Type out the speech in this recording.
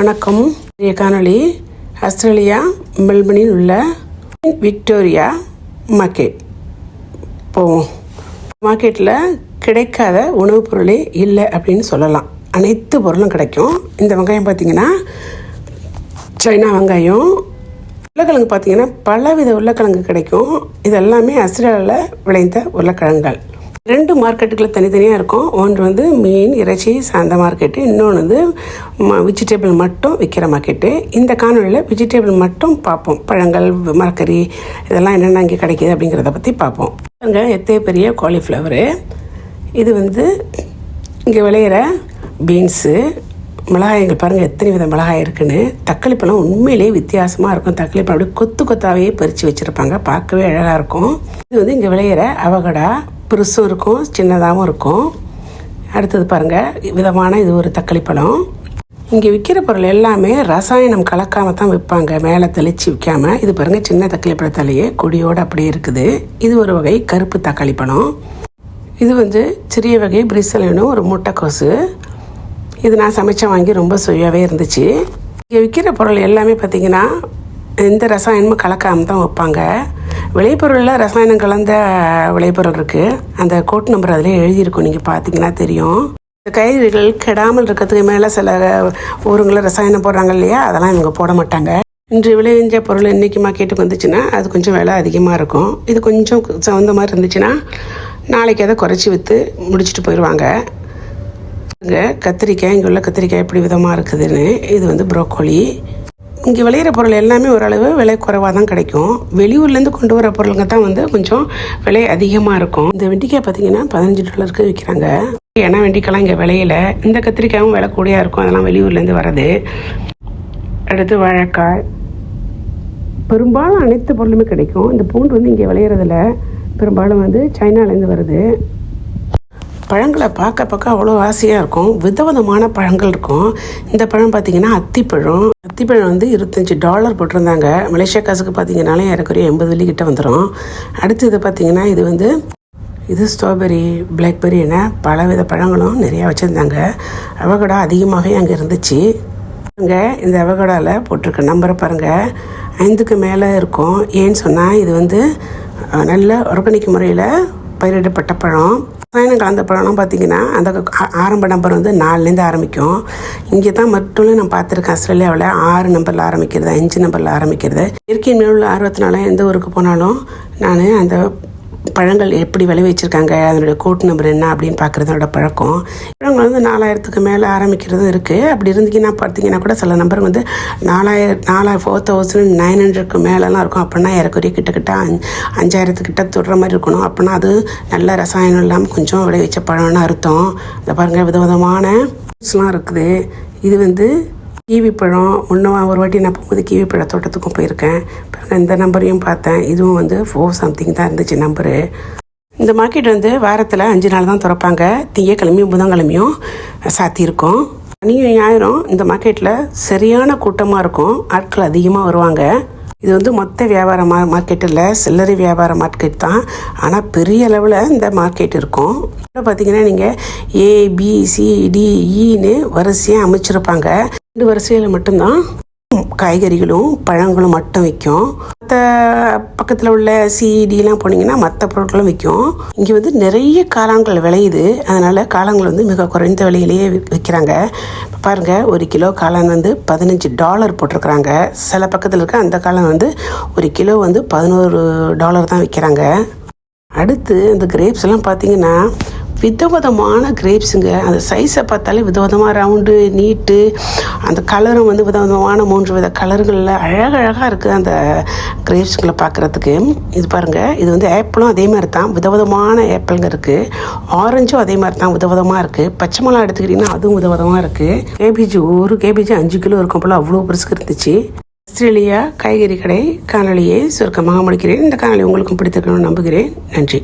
வணக்கம். இன்றைய காணொளி ஆஸ்திரேலியா மெல்பனில் உள்ள விக்டோரியா மார்க்கெட். போவோம். மார்க்கெட்டில் கிடைக்காத உணவுப் பொருளே இல்லை அப்படின்னு சொல்லலாம். அனைத்து பொருளும் கிடைக்கும். இந்த வெங்காயம் பார்த்திங்கன்னா சைனா வெங்காயம் உருளைக்கிழங்கு பார்த்திங்கன்னா பலவித உருளைக்கிழங்கு கிடைக்கும். இது எல்லாமே ஆஸ்திரேலியாவில் விளைந்த உருளைக்கிழங்குகள். ரெண்டு மார்க்கெட்டுகளில் தனித்தனியாக இருக்கும். ஒன்று வந்து மீன் இறைச்சி சார்ந்த மார்க்கெட்டு. இன்னொன்று வந்து வெஜிடபிள் மட்டும் விற்கிற மார்க்கெட்டு இந்த காணொலியில் வெஜிடபிள் மட்டும் பார்ப்போம். பழங்கள் மரக்கறி இதெல்லாம் என்னென்ன இங்கே கிடைக்கிது அப்படிங்கிறத பற்றி பார்ப்போம். அங்கே எத்தனை பெரிய காலிஃப்ளவரு இது வந்து இங்கே விளையிற பீன்ஸு மிளகாய்கள். பாருங்கள் எத்தனை வித மிளகாய் இருக்குன்னு. தக்காளி பழம் உண்மையிலேயே வித்தியாசமாக இருக்கும். தக்காளி பழம் அப்படியே கொத்து கொத்தாவே பறித்து வச்சுருப்பாங்க. பார்க்கவே அழகாக இருக்கும். இது வந்து இங்கே விளையிற அவகடா பெருசும் இருக்கும் சின்னதாகவும் இருக்கும். அடுத்தது பாருங்கள் விதமான இது ஒரு தக்காளி பழம். இங்கே விற்கிற பொருள் எல்லாமே ரசாயனம் கலக்காம தான் விற்பாங்க. மேலே தெளித்து விற்காம இது பாருங்கள் சின்ன தக்காளி பழத்தாலேயே கொடியோடு அப்படியே இருக்குது. இது ஒரு வகை கருப்பு தக்காளி பழம். இது வந்து சிறிய வகை பிரிசலினும் ஒரு முட்டைக்கோசு. இது நான் சமைச்ச வாங்கி ரொம்ப சுவையாகவே இருந்துச்சு. இங்கே விற்கிற பொருள் எல்லாமே பார்த்திங்கன்னா எந்த ரசாயனமும் கலக்காமல் தான் வைப்பாங்க விளைபொருளில் ரசாயனம் கலந்த விளைபொருள் இருக்குது அந்த கோட் நம்பர் அதில் எழுதியிருக்கும். நீங்கள் பார்த்தீங்கன்னா தெரியும். இந்த காய்கறிகள் கெடாமல் இருக்கிறதுக்கு மேலே சில ஊருங்களில் ரசாயனம் போடுறாங்க இல்லையா? அதெல்லாம் இவங்க போட மாட்டாங்க. இன்று விளைவிஞ்ச பொருள் இன்றைக்கி மார்க்கெட்டுக்கு வந்துச்சுன்னா அது கொஞ்சம் விலை அதிகமாக இருக்கும். இது கொஞ்சம் சவுந்த மாதிரி இருந்துச்சுன்னா நாளைக்கு அதை குறைச்சி விற்று முடிச்சுட்டு போயிடுவாங்க இங்கே கத்திரிக்காய் இங்கே உள்ள கத்திரிக்காய் எப்படி விதமாக இருக்குதுன்னு இது வந்து ப்ரோக்கோலி இங்கே விளையிற பொருள் எல்லாமே ஓரளவு விலை குறைவாக தான் கிடைக்கும். வெளியூர்லேருந்து கொண்டு வர பொருளுங்க தான் வந்து கொஞ்சம் விலை அதிகமாக இருக்கும். இந்த வெண்டிக்காய் பார்த்தீங்கன்னா பதினஞ்சு டாலருக்கு விற்கிறாங்க ஏன்னா வெண்டிக்காய்லாம் இங்கே விளையில. இந்த கத்திரிக்காயும் விலை கூடியாக இருக்கும். அதெல்லாம் வெளியூர்லேருந்து வர்றது. அடுத்து வாழைக்காய். பெரும்பாலும் அனைத்து பொருளுமே கிடைக்கும். இந்த பூண்டு வந்து இங்கே விளையிறதில்ல பெரும்பாலும் வந்து சைனாலேருந்து வருது. பழங்களை பார்க்க பார்க்க அவ்வளோ ஆசையாக இருக்கும். விதவிதமான பழங்கள் இருக்கும். இந்த பழம் பார்த்தீங்கன்னா அத்திப்பழம் அத்திப்பழம் வந்து இருபத்தஞ்சி டாலர் போட்டிருந்தாங்க. மலேசியா காசுக்கு பார்த்தீங்கனாலே ஏறக்குறைய எண்பது வெள்ளி கிட்ட வந்துடும் அடுத்து பார்த்தீங்கன்னா இது வந்து இது ஸ்ட்ராபெரி பிளாக்பெரி என பலவித பழங்களும் நிறையா வச்சுருந்தாங்க. அவகடா அதிகமாகவே அங்கே இருந்துச்சு. அங்கே இந்த அவகடாவில் போட்டிருக்க நம்பரை பாருங்கள் ஐந்துக்கு மேலே இருக்கும். ஏன்னு சொன்னால் இது வந்து நல்ல ஆர்கானிக் முறையில் பயிரிடப்பட்ட பழம். ரசாயனம் கலந்த பழம்லாம் பார்த்தீங்கன்னா அந்த ஆரம்ப நம்பர் வந்து நாலுலேருந்து ஆரம்பிக்கும். இங்கே தான் மட்டும் நான் பார்த்துருக்கேன் ஆஸ்திரேலியாவில். ஆறு நம்பரில் ஆரம்பிக்கிறது அஞ்சு நம்பரில் ஆரம்பிக்கிறது. இயற்கை மேலுள்ள ஆர்வத்தினால எந்த ஊருக்கு போனாலும் நான் அந்த பழங்கள் எப்படி விளைவிச்சிருக்காங்க அதனுடைய கோட் நம்பர் என்ன அப்படின்னு பார்க்குறதோட பழக்கம். பழங்கள் வந்து நாலாயிரத்துக்கு மேலே ஆரம்பிக்கிறதும் இருக்குது அப்படி இருந்தீங்கன்னா பார்த்தீங்கன்னா கூட சில நம்பர் வந்து நாலாயிரம் நாலாயிரம் ஃபோர் தௌசண்ட் நைன் ஹண்ட்ரட்க்கு மேலெலாம் இருக்கும். அப்படின்னா இறக்குறைய கிட்டக்கிட்ட அஞ்சு அஞ்சாயிரத்துக்கிட்ட தொடுற மாதிரி இருக்கணும். அப்படின்னா அது நல்ல ரசாயனம் இல்லாமல் கொஞ்சம் விளைவிச்ச பழம்னு அர்த்தம். இந்த பாருங்கள் விதவிதமான ஃப்ரூட்ஸ்லாம் இருக்குது. இது வந்து கீவி பழம் ஒன்று ஒரு வாட்டி நான் போகும்போது கீவி பழ தோட்டத்துக்கும் போயிருக்கேன். பாருங்க இந்த நம்பரையும் பார்த்தேன். இதுவும் வந்து ஃபோர் சம்திங் தான் இருந்துச்சு நம்பரு. இந்த மார்க்கெட் வந்து வாரத்தில் அஞ்சு நாள் தான் திறப்பாங்க. திங்கக்கிழமையும் புதன்கிழமையும் சாத்தியிருக்கோம் சனியும் ஞாயிறும் இந்த மார்க்கெட்டில் சரியான கூட்டமாக இருக்கும். ஆட்கள் அதிகமாக வருவாங்க. இது வந்து மொத்த வியாபார மா மார்க்கெட் இல்லை சில்லறை வியாபார மார்க்கெட் தான். ஆனால் பெரிய அளவில் இந்த மார்க்கெட் இருக்கும். இப்போ பார்த்தீங்கன்னா நீங்கள் ஏபிசிடிஇன்னு e வரிசையாக அமைச்சிருப்பாங்க. ரெண்டு வரிசையில் மட்டும்தான் காய்கறிகளும் பழங்களும் மட்டும் விற்கும். மற்ற பக்கத்தில் உள்ள சிடிலாம் போனீங்கன்னா மற்ற பொருட்களும் விற்கும். இங்கே வந்து நிறைய காளான்கள் விளையுது. அதனால் காளான்கள் வந்து மிக குறைந்த விலையிலேயே விற்கிறாங்க பாருங்கள் ஒரு கிலோ காளான் வந்து பதினஞ்சு டாலர் போட்டிருக்கிறாங்க. சில பக்கத்தில் இருக்க அந்த காளான் வந்து ஒரு கிலோ வந்து பதினோரு டாலர் தான் விற்கிறாங்க அடுத்து இந்த கிரேப்ஸ் எல்லாம் பார்த்தீங்கன்னா விதவிதமான கிரேப்ஸுங்க அந்த சைஸை பார்த்தாலே விதவிதமாக ரவுண்டு நீட்டு அந்த கலரும் வந்து விதவிதமான மூன்று வித கலர்களில் அழகழகாக இருக்குது அந்த கிரேப்ஸுங்களை பார்க்குறதுக்கு. இது பாருங்கள் இது வந்து ஆப்பிளும் அதே மாதிரி தான் விதவிதமான ஆப்பிளுங்க இருக்குது ஆரஞ்சும் அதே மாதிரி தான் விதவிதமாக இருக்குது பச்சை மிளகா எடுத்துக்கிட்டிங்கன்னா அதுவும் விதவிதமாக இருக்குது கேபேஜ் ஒரு கேபேஜ் அஞ்சு கிலோ இருக்கும் போல் அவ்வளோ பெருசுக்கு இருந்துச்சு. ஆஸ்திரேலியா காய்கறி கடை காணொலியை சுருக்கமாக முடிக்கிறேன். இந்த காணொலி உங்களுக்கும் பிடித்திருக்கணும்னு நம்புகிறேன். நன்றி.